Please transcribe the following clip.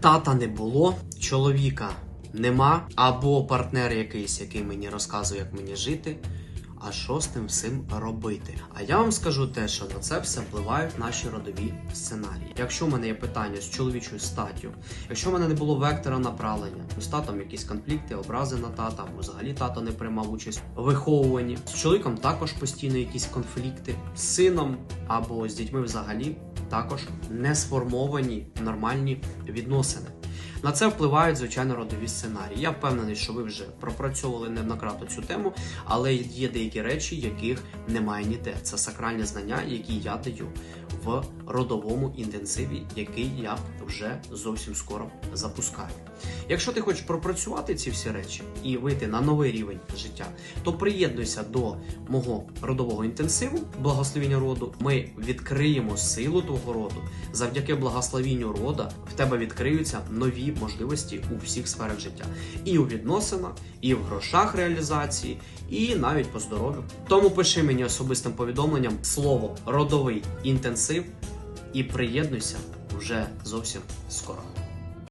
Тата не було, чоловіка нема, або партнер якийсь, який мені розказує, як мені жити. А що з тим всім робити? А я вам скажу те, що на це все впливають наші родові сценарії. Якщо в мене є питання з чоловічою статтю, якщо в мене не було вектора направлення, з татом якісь конфлікти, образи на тата, або взагалі тато не приймав участь у виховуванні, з чоловіком також постійно якісь конфлікти, з сином або з дітьми взагалі також не сформовані нормальні відносини. На це впливають звичайно родові сценарії. Я впевнений, що ви вже пропрацьовували неоднократно цю тему, але є деякі речі, яких немає ніде. Це сакральні знання, які я даю в родовому інтенсиві, який я вже зовсім скоро запускаю. Якщо ти хочеш пропрацювати ці всі речі і вийти на новий рівень життя, то приєднуйся до мого родового інтенсиву, благословіння роду. Ми відкриємо силу твого роду. Завдяки благословінню рода в тебе відкриються нові можливості у всіх сферах життя, і у відносинах, і в грошах реалізації, і навіть по здоров'ю. Тому пиши мені особистим повідомленням слово родовий інтенсив і приєднуйся вже зовсім скоро.